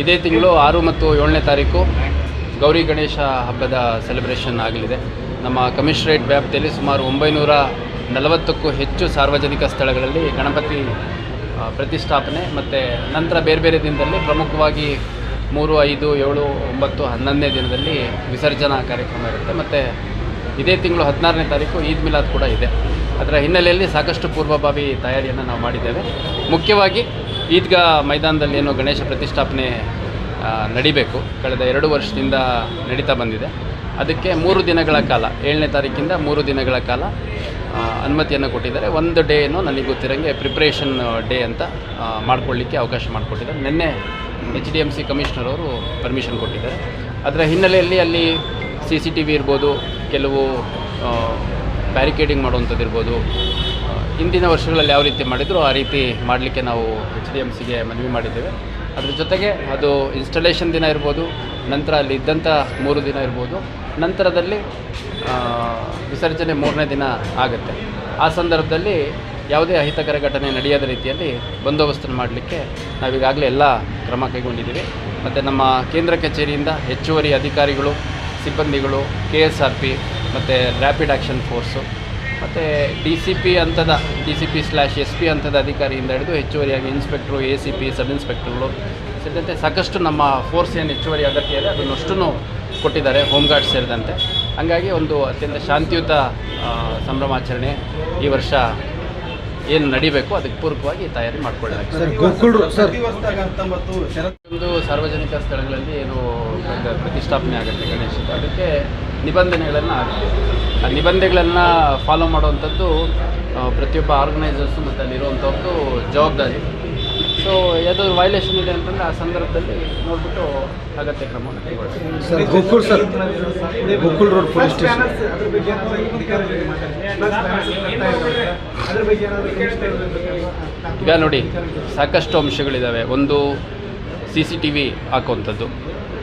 ಇದೇ ತಿಂಗಳು ಆರು ಮತ್ತು ಏಳನೇ ತಾರೀಕು ಗೌರಿ ಗಣೇಶ ಹಬ್ಬದ ಸೆಲೆಬ್ರೇಷನ್ ಆಗಲಿದೆ. ನಮ್ಮ ಕಮಿಷನರೇಟ್ ವ್ಯಾಪ್ತಿಯಲ್ಲಿ ಸುಮಾರು ಒಂಬೈನೂರ ನಲವತ್ತಕ್ಕೂ ಹೆಚ್ಚು ಸಾರ್ವಜನಿಕ ಸ್ಥಳಗಳಲ್ಲಿ ಗಣಪತಿ ಪ್ರತಿಷ್ಠಾಪನೆ ಮತ್ತು ನಂತರ ಬೇರೆ ಬೇರೆ ದಿನದಲ್ಲಿ ಪ್ರಮುಖವಾಗಿ ಮೂರು, ಐದು, ಏಳು, ಒಂಬತ್ತು, ಹನ್ನೊಂದನೇ ದಿನದಲ್ಲಿ ವಿಸರ್ಜನಾ ಕಾರ್ಯಕ್ರಮ ಇರುತ್ತೆ. ಮತ್ತು ಇದೇ ತಿಂಗಳು ಹದಿನಾರನೇ ತಾರೀಕು ಈದ್ ಮಿಲಾದ್ ಕೂಡ ಇದೆ. ಅದರ ಹಿನ್ನೆಲೆಯಲ್ಲಿ ಸಾಕಷ್ಟು ಪೂರ್ವಭಾವಿ ತಯಾರಿಯನ್ನು ನಾವು ಮಾಡಿದ್ದೇವೆ. ಮುಖ್ಯವಾಗಿ ಈದ್ಗಾ ಮೈದಾನದಲ್ಲಿ ಏನು ಗಣೇಶ ಪ್ರತಿಷ್ಠಾಪನೆ ನಡಿಬೇಕು. ಕಳೆದ ಎರಡು ವರ್ಷದಿಂದ ನಡೀತಾ ಬಂದಿದೆ. ಅದಕ್ಕೆ ಮೂರು ದಿನಗಳ ಕಾಲ, ಏಳನೇ ತಾರೀಕಿಂದ ಮೂರು ದಿನಗಳ ಕಾಲ ಅನುಮತಿಯನ್ನು ಕೊಟ್ಟಿದ್ದಾರೆ. ಒಂದು ಡೇ ಏನೋ ನನಗೆ ಗೊತ್ತಿರೋಂಗೆ ಪ್ರಿಪ್ರೇಷನ್ ಡೇ ಅಂತ ಮಾಡಿಕೊಳ್ಳಿಕ್ಕೆ ಅವಕಾಶ ಮಾಡಿಕೊಟ್ಟಿದ್ದಾರೆ. ನಿನ್ನೆ H D M C commissioner ಅವರು ಪರ್ಮಿಷನ್ ಕೊಟ್ಟಿದ್ದಾರೆ. ಅದರ ಹಿನ್ನೆಲೆಯಲ್ಲಿ ಅಲ್ಲಿ ಸಿ ಸಿ ಟಿ ವಿ ಇರ್ಬೋದು, ಕೆಲವು ಬ್ಯಾರಿಕೇಡಿಂಗ್ ಮಾಡುವಂಥದ್ದು ಇರ್ಬೋದು ಹಿಂದಿನ ವರ್ಷಗಳಲ್ಲಿ ಯಾವ ರೀತಿ ಮಾಡಿದ್ರು ಆ ರೀತಿ ಮಾಡಲಿಕ್ಕೆ ನಾವು ಎಚ್ ಡಿ ಎಂ ಸಿಗೆ ಮನವಿ ಮಾಡಿದ್ದೇವೆ. ಅದ್ರ ಜೊತೆಗೆ ಅದು ಇನ್ಸ್ಟಾಲೇಷನ್ ದಿನ ಇರ್ಬೋದು, ನಂತರ ಅಲ್ಲಿ ಇದ್ದಂಥ ಮೂರು ದಿನ ಇರ್ಬೋದು, ನಂತರದಲ್ಲಿ ವಿಸರ್ಜನೆ ಮೂರನೇ ದಿನ ಆಗುತ್ತೆ. ಆ ಸಂದರ್ಭದಲ್ಲಿ ಯಾವುದೇ ಅಹಿತಕರ ಘಟನೆ ನಡೆಯದ ರೀತಿಯಲ್ಲಿ ಬಂದೋಬಸ್ತನ್ನು ಮಾಡಲಿಕ್ಕೆ ನಾವೀಗಾಗಲೇ ಎಲ್ಲ ಕ್ರಮ ಕೈಗೊಂಡಿದ್ದೀವಿ. ಮತ್ತು ನಮ್ಮ ಕೇಂದ್ರ ಕಚೇರಿಯಿಂದ ಹೆಚ್ಚುವರಿ ಅಧಿಕಾರಿಗಳು, ಸಿಬ್ಬಂದಿಗಳು ಕೆ ಎಸ್ ಆರ್ ಪಿ ಮತ್ತು ರ್ಯಾಪಿಡ್ ಆ್ಯಕ್ಷನ್ ಫೋರ್ಸು ಮತ್ತು ಡಿ ಸಿ ಪಿ ಹಂತದ D C P slash S P ಹಂತದ ಅಧಿಕಾರಿಯಿಂದ ಹಿಡಿದು ಹೆಚ್ಚುವರಿಯಾಗಿ inspector A C P sub ಇನ್ಸ್ಪೆಕ್ಟರ್ಗಳು ಸೇರಿದಂತೆ ಸಾಕಷ್ಟು ನಮ್ಮ ಫೋರ್ಸ್ ಏನು ಹೆಚ್ಚುವರಿ ಅಗತ್ಯ ಇದೆ ಅದನ್ನಷ್ಟನ್ನು ಕೊಟ್ಟಿದ್ದಾರೆ ಹೋಮ್ ಗಾರ್ಡ್ ಸೇರಿದಂತೆ. ಹಾಗಾಗಿ ಒಂದು ಅತ್ಯಂತ ಶಾಂತಿಯುತ ಸಂಭ್ರಮಾಚರಣೆ ಈ ವರ್ಷ ಏನು ನಡಿಬೇಕು ಅದಕ್ಕೆ ಪೂರ್ವಕವಾಗಿ ತಯಾರಿ ಮಾಡಿಕೊಳ್ಳಲಾಗಿದೆ ಸರ್ ಗೋಕುಲ್ ಸರ್. ಒಂದು ಸಾರ್ವಜನಿಕ ಸ್ಥಳಗಳಲ್ಲಿ ಏನು ಪ್ರತಿಷ್ಠಾಪನೆ ಆಗುತ್ತೆ ಗಣೇಶ. ಅದಕ್ಕೆ ನಿಬಂಧನೆಗಳನ್ನು ಹಾಕಿದೆ ಆ ನಿಬಂಧನೆಗಳನ್ನು ಫಾಲೋ ಮಾಡುವಂಥದ್ದು ಪ್ರತಿಯೊಬ್ಬ ಆರ್ಗನೈಸರ್ಸು ಮತ್ತು ಅಲ್ಲಿರುವಂಥದ್ದು ಜವಾಬ್ದಾರಿ. ಸೊ ಯಾವುದಾದ್ರು ವೈಲೇಷನ್ ಇದೆ ಅಂತಂದರೆ ಆ ಸಂದರ್ಭದಲ್ಲಿ ನೋಡಿಬಿಟ್ಟು ಅಗತ್ಯ ಕ್ರಮ ಕೈಗೊಳ್ತೀವಿ sir sir Gokul road police station ಈಗ ನೋಡಿ ಸಾಕಷ್ಟು ಅಂಶಗಳಿದ್ದಾವೆ ಒಂದು ಸಿ ಸಿ ಟಿ ವಿ ಹಾಕುವಂಥದ್ದು.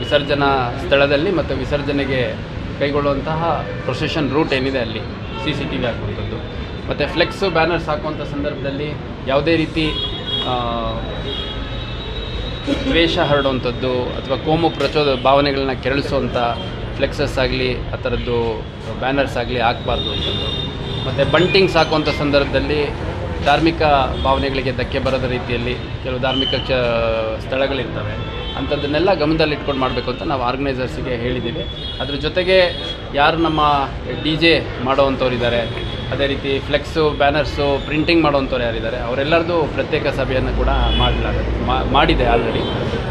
ವಿಸರ್ಜನಾ ಸ್ಥಳದಲ್ಲಿ ಮತ್ತು ವಿಸರ್ಜನೆಗೆ ಕೈಗೊಳ್ಳುವಂತಹ ಪ್ರೊಸೆಷನ್ ರೂಟ್ ಏನಿದೆ ಅಲ್ಲಿ? ಸಿ ಸಿ ಟಿ ವಿ ಹಾಕುವಂಥದ್ದು. ಮತ್ತು ಫ್ಲೆಕ್ಸು ಬ್ಯಾನರ್ಸ್ ಹಾಕುವಂಥ ಸಂದರ್ಭದಲ್ಲಿ ಯಾವುದೇ ರೀತಿ ದ್ವೇಷ ಹರಡುವಂಥದ್ದು ಅಥವಾ ಕೋಮು ಪ್ರಚೋದ ಭಾವನೆಗಳನ್ನ ಕೆರಳಿಸುವಂಥ ಫ್ಲೆಕ್ಸಸ್ ಆಗಲಿ, ಆ ಥರದ್ದು ಬ್ಯಾನರ್ಸ್ ಆಗಲಿ ಹಾಕಬಾರ್ದು ಅಂತಂದು ಮತ್ತು ಬಂಟಿಂಗ್ಸ್ ಹಾಕುವಂಥ ಸಂದರ್ಭದಲ್ಲಿ ಧಾರ್ಮಿಕ ಭಾವನೆಗಳಿಗೆ ಧಕ್ಕೆ ಬರದ ರೀತಿಯಲ್ಲಿ ಕೆಲವು ಧಾರ್ಮಿಕ ಚ, ಸ್ಥಳಗಳಿರ್ತವೆ. ಅಂಥದ್ದನ್ನೆಲ್ಲ ಗಮನದಲ್ಲಿಟ್ಕೊಂಡು ಮಾಡಬೇಕು ಅಂತ ನಾವು ಆರ್ಗನೈಸರ್ಸಿಗೆ ಹೇಳಿದ್ದೀವಿ. ಅದ್ರ ಜೊತೆಗೆ ಯಾರು ನಮ್ಮ ಡಿ ಜೆ ಮಾಡೋವಂಥವ್ರು ಇದ್ದಾರೆ ಅದೇ ರೀತಿ ಫ್ಲೆಕ್ಸು ಬ್ಯಾನರ್ಸು ಪ್ರಿಂಟಿಂಗ್ ಮಾಡೋವಂಥವ್ರು ಯಾರಿದ್ದಾರೆ ಅವರೆಲ್ಲರದು ಪ್ರತ್ಯೇಕ ಸಭೆಯನ್ನು ಕೂಡ ಮಾಡಲಾಗುತ್ತೆ ಮಾಡಿದೆ ಆಲ್ರೆಡಿ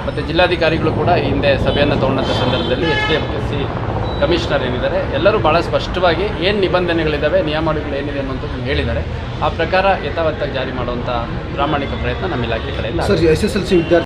ಮತ್ತು ಜಿಲ್ಲಾಧಿಕಾರಿಗಳು ಕೂಡ ಹಿಂದೆ ಸಭೆಯನ್ನು ತೊಗೊಂಡಂಥ ಸಂದರ್ಭದಲ್ಲಿ S D F C commissioner ಏನಿದ್ದಾರೆ ಎಲ್ಲರೂ ಭಾಳ ಸ್ಪಷ್ಟವಾಗಿ ಏನು ನಿಬಂಧನೆಗಳಿದ್ದಾವೆ ನಿಯಮಾವಳಿಗಳು ಏನಿದೆ ಅನ್ನೋಂಥದ್ದು ಹೇಳಿದ್ದಾರೆ. ಆ ಪ್ರಕಾರ ಯಥಾವತ್ತಾಗಿ ಜಾರಿ ಮಾಡುವಂಥ ಪ್ರಾಮಾಣಿಕ ಪ್ರಯತ್ನ ನಮ್ಮ ಇಲಾಖೆ ಕಡೆಯಿಂದ sir S S L C ವಿದ್ಯಾರ್ಥಿ